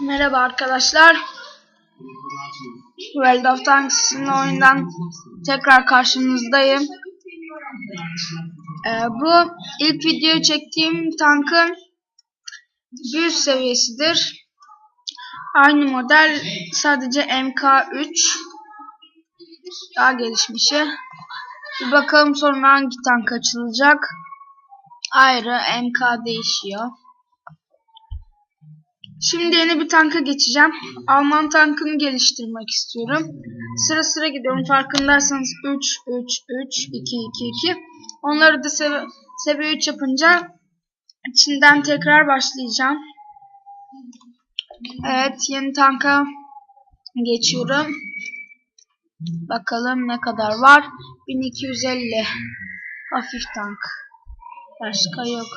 Merhaba arkadaşlar. World of Tanks isimli oyundan tekrar karşınızdayım. Ee, bu ilk videoyu çektiğim tankın bir üst seviyesidir. Aynı model sadece MK3 daha gelişmişi. Bir bakalım sonra hangi tank açılacak. Ayrı MK değişiyor. Şimdi yeni bir tanka geçeceğim. Alman tankını geliştirmek istiyorum. Sıra sıra gidiyorum. Farkındaysanız 3, 3, 3, 2, 2, 2. Onları da sev seviye 3 yapınca içinden tekrar başlayacağım. Evet yeni tanka geçiyorum. Bakalım ne kadar var. 1250. Hafif tank. Başka yok.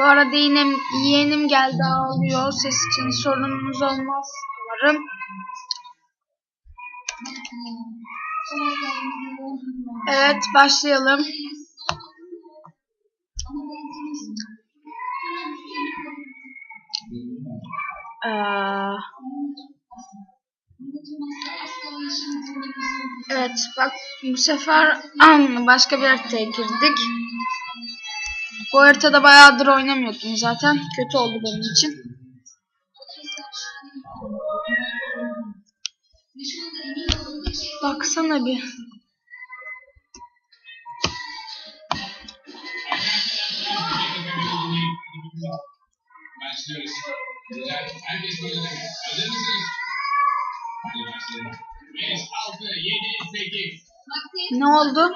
Bu arada yine yeğenim geldi ağlıyor. Ses için sorunumuz olmaz umarım. Evet başlayalım. Ee, evet bak bu sefer başka bir haritaya girdik. Bu haritada bayağıdır oynamıyordum zaten. Kötü oldu benim için. Baksana bir. Herkes böyle demek. Hazır mısınız? Hadi başlayalım. 5, 6, 7, 8. Ne oldu?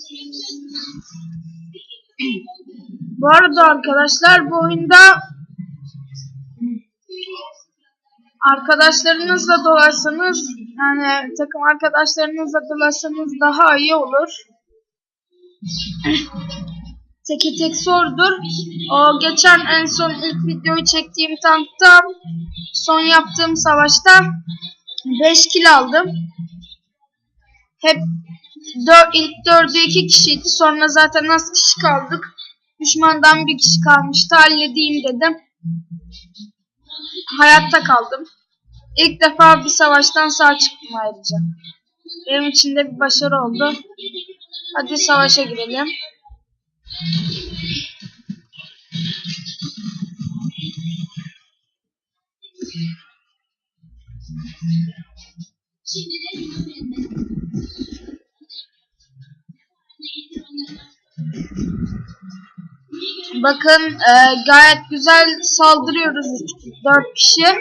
İkinci. Bu arada arkadaşlar bu oyunda arkadaşlarınızla dolaşsanız yani takım arkadaşlarınızla dolaşsanız daha iyi olur. Teke tek zordur. O geçen en son ilk videoyu çektiğim tankta son yaptığım savaşta 5 kill aldım. Hep ilk dördü iki kişiydi. Sonra zaten az kişi kaldık. Düşmandan bir kişi kalmıştı. Halledeyim dedim. Hayatta kaldım. İlk defa bir savaştan sağ çıktım ayrıca. Benim için de bir başarı oldu. Hadi savaşa girelim. Şimdi de Bakın e, gayet güzel saldırıyoruz 4 kişi.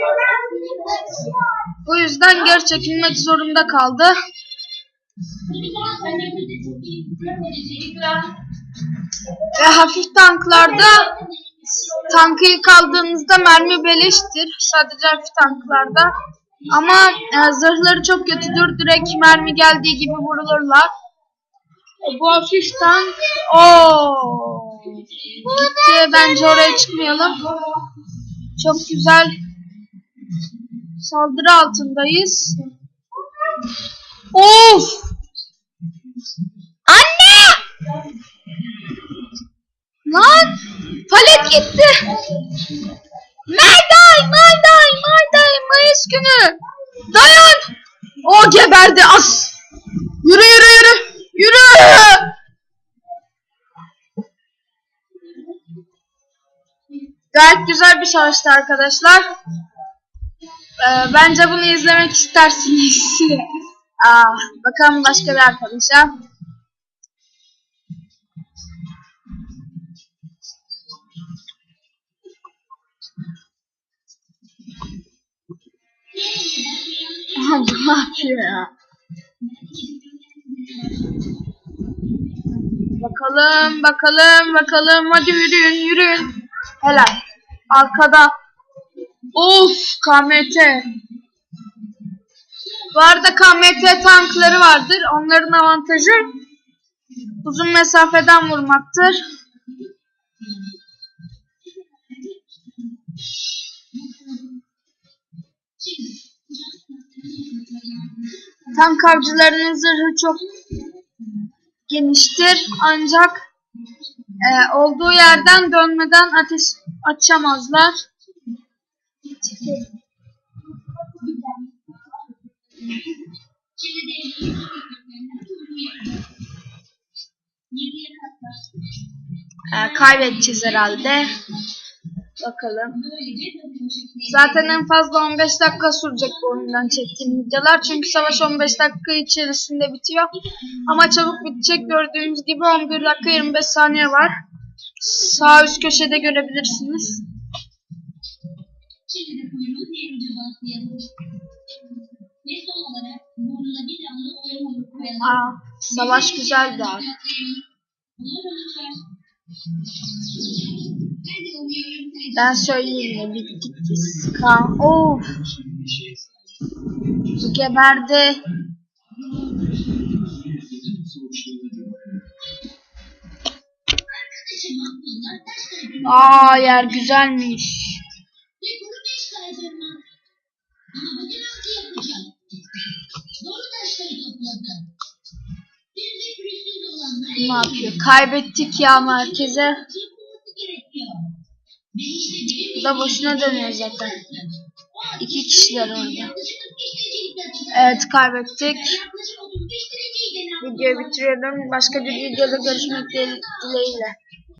Bu yüzden geri çekilmek zorunda kaldı. Ve hafif tanklarda tankı ilk aldığınızda mermi beleştir. Sadece hafif tanklarda. Ama e, zırhları çok kötüdür. Direkt mermi geldiği gibi vurulurlar. Bu hafif tank o gitti. Bence oraya çıkmayalım. Çok güzel saldırı altındayız. Of! Anne! Lan! Palet gitti. Merday! Merday! Merday! Mayıs günü! Dayan! O geberdi as! Yürü yürü yürü! Gayet güzel bir savaştı arkadaşlar. Ee, bence bunu izlemek istersiniz. Aa, bakalım başka bir arkadaşa. Ne ya? Bakalım, bakalım, bakalım. Hadi yürüyün, yürüyün. Helal. Arkada. Of, KMT. Bu arada KMT tankları vardır. Onların avantajı uzun mesafeden vurmaktır. Tank avcılarının zırhı çok geniştir ancak e, olduğu yerden dönmeden ateş açamazlar. E, kaybedeceğiz herhalde. Bakalım. Zaten en fazla 15 dakika sürecek bu oyundan çektiğim videolar. Çünkü savaş 15 dakika içerisinde bitiyor. Ama çabuk bitecek. Gördüğünüz gibi 11 dakika 25 saniye var. Sağ üst köşede görebilirsiniz. Aa, savaş güzeldi abi. Ben söyleyeyim mi? Bittik biz. Kan. Of. Geberdi. Aa yer güzelmiş. Ne yapıyor? Kaybettik ya merkeze. Bu da boşuna dönüyor zaten. İki kişiler orada. yaklaşık 45 derecelikte atacak. Evet kaybettik. Yaklaşık 35 dereceydi. Videoyu bitiriyorum. Başka bir videoda görüşmek dileğiyle.